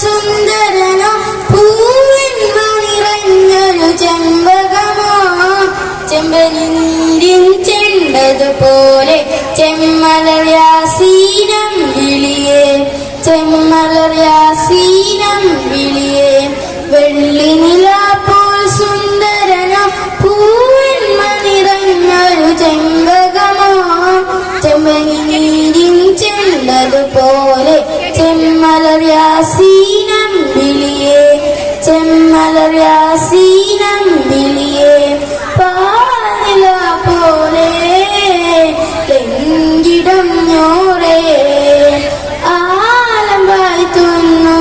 സുന്ദരനോ പൂവെന്മ നിറഞ്ഞൊരു ചെമ്പകമോ? ചെമ്പനി നീരിൻ ചെണ്ടതുപോലെ ചെമ്മലയാസീനം വിളിയേ ചെമ്മലയാസീനം വിളിയേ. വെള്ളി നിലാപ്പോൾ സുന്ദരനോ പൂവെന്മ നിറഞ്ഞൊരു ചെമ്പകമോ? ചെമ്പനി നീരിൻ ചെമ്മലയാസീനം വിളിയേ ചെമ്മലയാസീനം വിളിയേ പാനില പോലെ ലെങ്കിടം ഞോറേ. ആലമ്പായി തുന്നു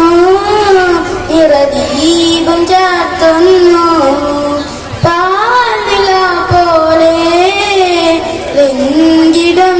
ഇറദീപം ചാത്തുന്നു പാനില പോലെ ലെങ്കിടം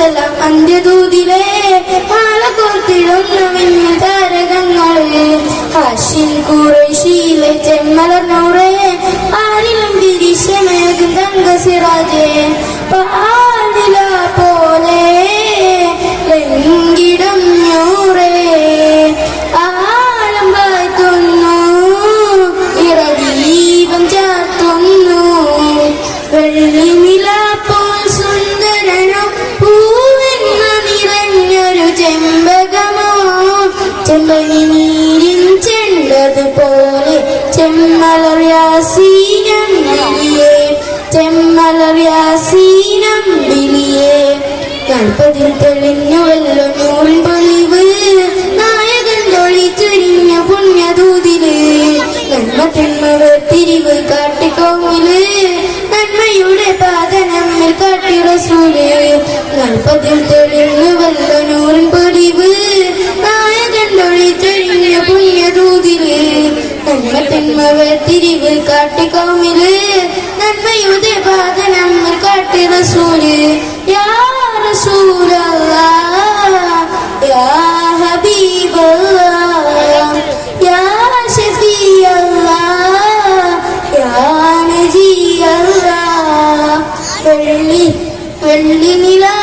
മാമരങ്ങളോ അന്ത്യദൂതിലെ മാല കോർത്തിടുന്നു വിണ്ണിൽ താരകങ്ങളെ കുറേശിയിലെ ചെമ്മലർ ജന്മകന്നൂറേ ആരിലും പിരിശമേകും തങ്കസിറാജേ. പാലില പോലെ ലംഘിടം ഞൂറേ ആഴം വാഴ്ത്തുന്നു ഇറദീപം ചാത്തുന്നു വെള്ളി നില സുന്ദരനോ ചെമ്പനി നീരിൻ ചെണ്ടതുപോലെ ചെമ്മലറിയാസീനം വിളിയേ ചെമ്മലറിയാസീനം വിളിയേ കൽപ്പതിൽ തെളിഞ്ഞുവല്ലോ നൂറിൻ പൊളിവ് നായകൻ തൊളിച്ചൊരിഞ്ഞ പുണ്യദൂതിൽ. നന്മ തിന്മ തിരിവ് കാട്ടിക്കോവിൽ നന്മയുടെ പാത കാട്ടിറസൂൽ കൽപ്പതിൽ തെളിഞ്ഞുവല്ലോ நன்மத்தின்மவர் திரிவு காட்டி கோமிலு நன்மை உதவாத நம்ம காட்டு ரசூலு யார் ரசூலல்லா யா ஹபீபல்லா யா ஷஃபியல்லா யா நஜியல்லா வெள்ளி வெள்ளி நிலா.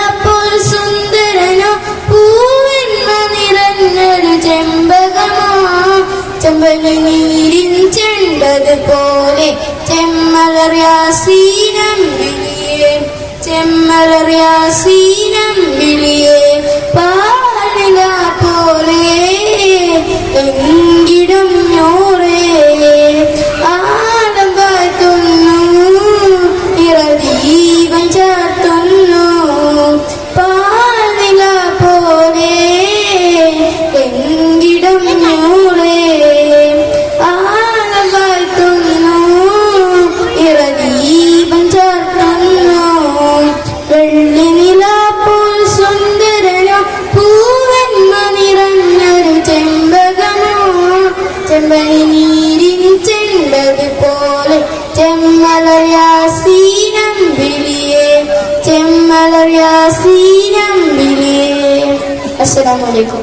ചെണ്ടതുപോലെ ചെമ്മലറിയാസീനം വിളിയേ ചെമ്മലറിയാസീനം വിളിയേ ചെമ്മലയാസീനം വിളിയേ അസ്സലാമലൈക്കും